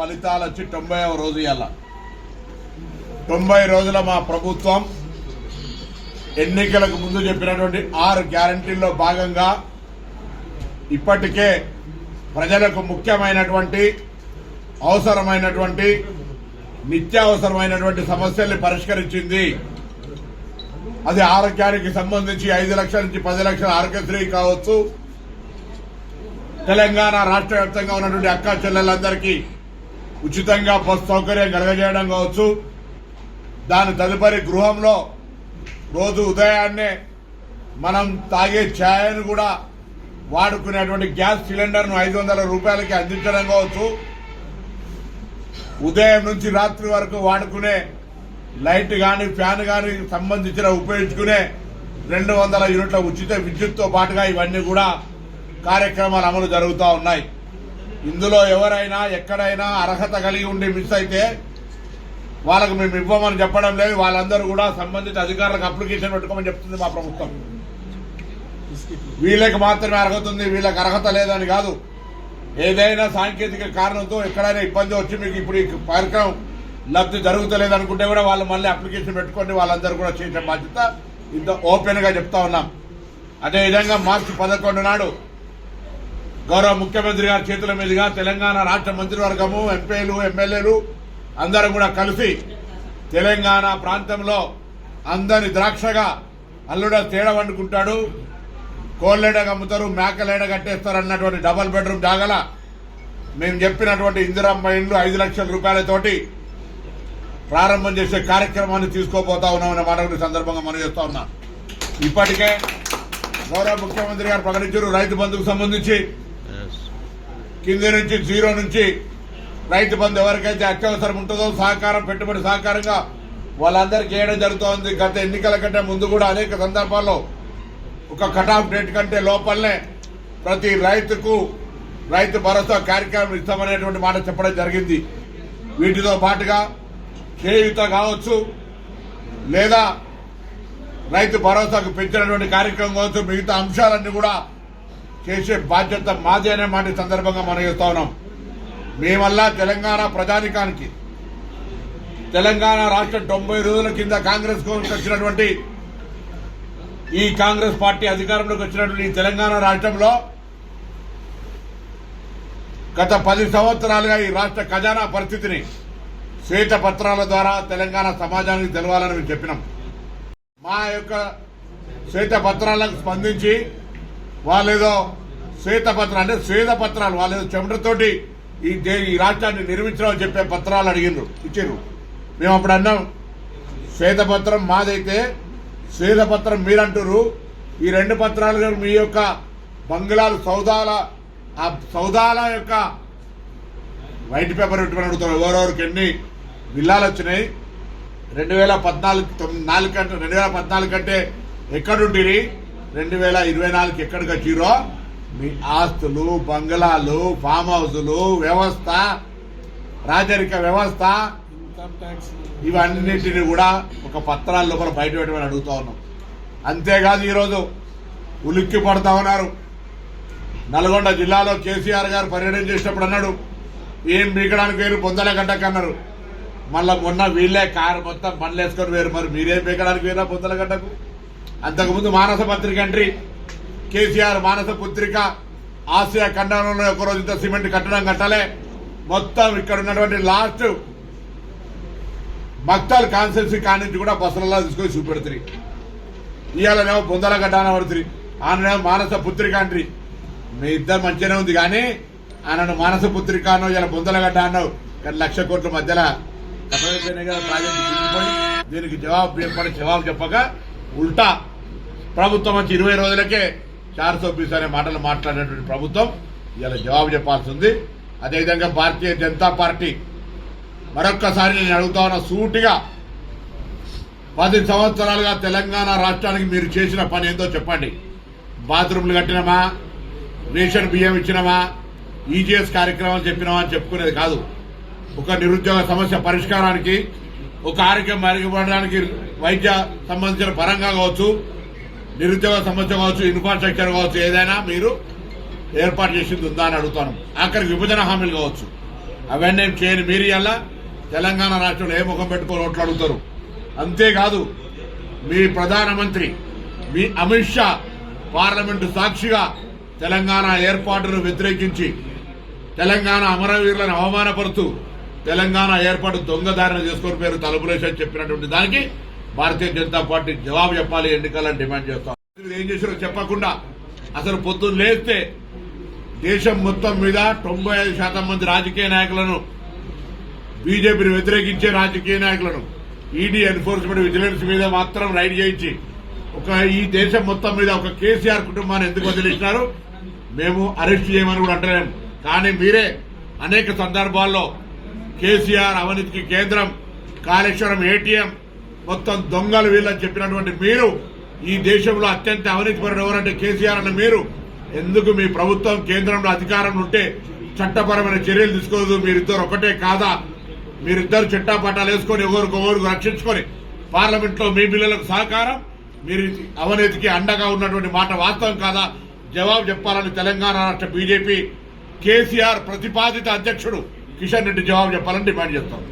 ఫలితాలు వచ్చి తొంభైవ రోజు ఇవాళ తొంభై రోజుల మా ప్రభుత్వం ఎన్నికలకు ముందు చెప్పినటువంటి ఆరు గ్యారంటీల్లో భాగంగా ఇప్పటికే ప్రజలకు ముఖ్యమైనటువంటి అవసరమైనటువంటి నిత్యావసరమైనటువంటి సమస్యల్ని పరిష్కరించింది. అది ఆరోగ్యానికి సంబంధించి ఐదు లక్షల నుంచి పది లక్షల ఆరోగ్యశ్రీ కావచ్చు. తెలంగాణ రాష్ట్ర వ్యాప్తంగా ఉన్నటువంటి అక్క చెల్లెలందరికీ ఉచితంగా బస్ సౌకర్యం కలగజేయడం కావచ్చు. దాని తదుపరి గృహంలో రోజు ఉదయాన్నే మనం తాగే ఛాయను కూడా వాడుకునేటువంటి గ్యాస్ సిలిండర్ను ఐదు వందల రూపాయలకి అందించడం కావచ్చు. ఉదయం నుంచి రాత్రి వరకు వాడుకునే లైట్ కానీ ఫ్యాన్ కానీ సంబంధించిన ఉపయోగించుకునే రెండు వందల యూనిట్ల ఉచిత విద్యుత్తో పాటుగా ఇవన్నీ కూడా కార్యక్రమాలు అమలు జరుగుతూ ఉన్నాయి. ఇందులో ఎవరైనా ఎక్కడైనా అర్హత కలిగి ఉండి మిస్ అయితే వాళ్ళకు మేము ఇవ్వమని చెప్పడం లేదు. వాళ్ళందరూ కూడా సంబంధిత అధికారులకు అప్లికేషన్ పెట్టుకోమని చెప్తుంది మా ప్రభుత్వం. వీళ్ళకి మాత్రమే అర్హత ఉంది. వీళ్ళకి అర్హత లేదని కాదు. ఏదైనా సాంకేతిక కారణంతో ఎక్కడైనా ఇబ్బంది వచ్చి మీకు ఇప్పుడు ఈ కార్యక్రమం లబ్ధి జరుగుతలేదు అనుకుంటే కూడా వాళ్ళు మళ్ళీ అప్లికేషన్ పెట్టుకోండి. వాళ్ళందరూ కూడా చేసే బాధ్యత ఇంత ఓపెన్గా చెప్తా ఉన్నాం. అదేవిధంగా మార్చి పదకొండు నాడు గౌరవ ముఖ్యమంత్రి గారి చేతుల మీదుగా తెలంగాణ రాష్ట్ర మంత్రివర్గము ఎంపీలు ఎమ్మెల్యేలు అందరూ కూడా కలిసి తెలంగాణ ప్రాంతంలో అందరి ద్రాక్షగా అల్లుడ తేడ వండుకుంటాడు. కోళ్ళేడ అమ్ముతారు మేకలేడ కట్టేస్తారు అన్నటువంటి డబల్ బెడ్రూమ్ జాగల మేము చెప్పినటువంటి ఇందిరమ్మ ఇండ్లు ఐదు లక్షల రూపాయలతోటి ప్రారంభం చేసే కార్యక్రమాన్ని తీసుకోపోతా ఉన్నామనే మాట సందర్భంగా మనం చేస్తా ఉన్నాం. ఇప్పటికే గౌరవ ముఖ్యమంత్రి గారు ప్రకటించారు రైతు బంధుకు సంబంధించి కింద నుంచి జీరో నుంచి రైతు బంధు ఎవరికైతే అత్యవసరం ఉంటుందో సహకారం పెట్టుబడి సహకారంగా వాళ్ళందరికీ వేయడం జరుగుతోంది. గత ఎన్నికల కంటే ముందు కూడా అనేక సందర్భాల్లో ఒక కటాఫ్ డేట్ కంటే లోపలనే ప్రతి రైతుకు రైతు భరోసా కార్యక్రమం ఇస్తామనేటువంటి మాట చెప్పడం జరిగింది. వీటితో పాటుగా చేయుత కావచ్చు లేదా రైతు భరోసాకు పెంచినటువంటి కార్యక్రమం కావచ్చు మిగతా అంశాలన్నీ కూడా చేసే బాధ్యత మాదే అనే మాట సందర్భంగా మనం చెప్తా ఉన్నాం. మేమల్లా తెలంగాణ ప్రజానికానికి తెలంగాణ రాష్ట్రం తొంభై రోజుల కింద కాంగ్రెస్ వచ్చినటువంటి ఈ కాంగ్రెస్ పార్టీ అధికారంలోకి వచ్చినటువంటి ఈ తెలంగాణ రాష్ట్రంలో గత పది సంవత్సరాలుగా ఈ రాష్ట్ర ఖజానా పరిస్థితిని శ్వేత పత్రాల ద్వారా తెలంగాణ సమాజానికి తెలవాలని మేము చెప్పినాం. మా యొక్క శ్వేత పత్రాలకు స్పందించి వాళ్ళేదో శ్వేత అంటే శ్వేతపత్రాలు వాళ్ళేదో చెమటతోటి ఈ దే- ఈ రాష్ట్రాన్ని నిర్మించడం చెప్పే పత్రాలు అడిగిండ్రు ఇచ్చిండ్రు. మేము అప్పుడు అన్నాం శ్వేతపత్రం మాదైతే శ్వేతపత్రం మీరంటురు ఈ రెండు పత్రాలు మీ యొక్క బంగ్లాలు సౌదాల ఆ సౌదాల యొక్క వైట్ పేపర్ పెట్టుకుని అడుగుతారు ఎవరెవరికి ఎన్ని బిల్లాలు వచ్చినాయి. రెండు వేల పద్నాలుగు తొమ్మిది నాలుగు కంటే రెండు వేల పద్నాలుగు కంటే ఎక్కడుంటిరి రెండు వేల ఇరవై నాలుగు ఎక్కడికి వచ్చిరో మీ ఆస్తులు బంగ్లాలు ఫామ్ హౌసులు వ్యవస్థ రాజరిక వ్యవస్థ ఇవన్నిటిని కూడా ఒక పత్రాల లోపల బయట పెట్టమని అడుగుతా ఉన్నాం. అంతేకాదు ఈరోజు ఉలిక్కి పడతా ఉన్నారు. నల్గొండ జిల్లాలో కేసీఆర్ గారు పర్యటన చేసినప్పుడు అన్నాడు ఏం బీకడానికి వేరు బొందల గడ్డకు అన్నారు. మళ్ళా మొన్న వీళ్ళే కారు మొత్తం బండ్లు వేసుకొని వేరు మరి మీరేం బీకడానికి వేరా బొందల గడ్డకు? అంతకుముందు మానస పత్రిక ఎంట్రీ కేసీఆర్ మానస పత్రిక ఆసియా ఖండంలో ఒకరోజు ఇంత సిమెంట్ కట్టడం కట్టలే. మొత్తం ఇక్కడ ఉన్నటువంటి లాస్ట్ మక్తాల్ కాన్సెన్సీ కానించి కూడా బస్సులలో తీసుకొని చూపెడుతుంది. ఇవాళనేమో బొందల గడ్డాన పడుతుంది. ఆయన మానస పుత్రిక అంట్రీ మీ ఇద్దరు మంచిగానే ఉంది కానీ ఆయనను మానస పుత్రిక అనో ఇలా బొందల గడ్డ అన్నావు. కానీ లక్ష కోట్ల మధ్యలో దీనికి జవాబు చెప్పని జవాబు చెప్పక ఉల్టా ప్రభుత్వం వచ్చి ఇరవై రోజులకే చార్స్ సో అనే మాటలు మాట్లాడినటువంటి ప్రభుత్వం ఇలా జవాబు చెప్పాల్సి ఉంది అదేవిధంగా భారతీయ జనతా పార్టీ మరొక్కసారి నేను అడుగుతా ఉన్న సూటిగా పది సంవత్సరాలుగా తెలంగాణ రాష్ట్రానికి మీరు చేసిన పని ఏందో చెప్పండి. బాత్రూమ్లు కట్టినమా? రేషన్ బియ్యం ఇచ్చినామా? ఈజీఎస్ కార్యక్రమాలు చెప్పినామా అని చెప్పుకునేది కాదు. ఒక నిరుద్యోగ సమస్య పరిష్కారానికి ఒక ఆరోగ్యం మెరుగుపడడానికి వైద్య సంబంధించిన పరంగా కావచ్చు నిరుద్యోగ సమస్య కావచ్చు ఇన్ఫ్రాస్ట్రక్చర్ కావచ్చు ఏదైనా మీరు ఏర్పాటు చేసింది ఉందా అని అడుగుతాను. ఆఖరికి విభజన హామీలు కావచ్చు. అవన్నీ చేయని మీరు తెలంగాణ రాష్ట్రంలో ఏ ముఖం పెట్టుకొని ఓట్లు అడుగుతారు. అంతేకాదు మీ ప్రధానమంత్రి మీ అమిత్ షా పార్లమెంటు సాక్షిగా తెలంగాణ ఏర్పాటును వ్యతిరేకించి తెలంగాణ అమరవీరులను అవమానపరుతూ తెలంగాణ ఏర్పాటు దొంగదారణ చేసుకొని పేరు తలుపులేసని చెప్పినటువంటి దానికి భారతీయ జనతా పార్టీ జవాబు చెప్పాలి ఎన్నికలను డిమాండ్ చేస్తాం. మీరు ఏం చేశారో చెప్పకుండా అసలు పొద్దున్న లేస్తే దేశం మొత్తం మీద తొంభై ఐదు శాతం మంది రాజకీయ నాయకులను బీజేపీని వ్యతిరేకించే రాజకీయ నాయకులను ఈడీ ఎన్ఫోర్స్మెంట్ విజిలెన్స్ మీద మాత్రం రైడ్ చేయించి ఒక ఈ దేశం మొత్తం మీద ఒక కేసీఆర్ కుటుంబాన్ని ఎందుకు వదిలిస్తున్నారు మేము అరెస్ట్ చేయమని కూడా అంటలేము కానీ మీరే అనేక సందర్భాల్లో కేసీఆర్ అవినీతికి కేంద్రం కాళేశ్వరం ఏటీఎం మొత్తం దొంగలు వీళ్ళని చెప్పినటువంటి మీరు ఈ దేశంలో అత్యంత అవినీతిపరుడు ఎవరంటే కేసీఆర్ అన్న మీరు. ఎందుకు మీ ప్రభుత్వం కేంద్రంలో అధికారంలో ఉంటే చట్టపరమైన చర్యలు తీసుకోదు? మీరిద్దరు ఒకటే కాదా? మీరిద్దరు చట్టాపట్టాలు వేసుకొని ఎవరికొవరికి రక్షించుకొని పార్లమెంట్లో మీ బిల్లులకు సహకారం? మీరు అవినీతికి అండగా ఉన్నటువంటి మాట వాస్తవం కాదా? జవాబు చెప్పాలని తెలంగాణ రాష్ట్ర బీజేపీ కేసీఆర్ ప్రతిపాదిత అధ్యక్షుడు కిషన్ రెడ్డి జవాబు చెప్పాలని డిమాండ్ చేస్తాం.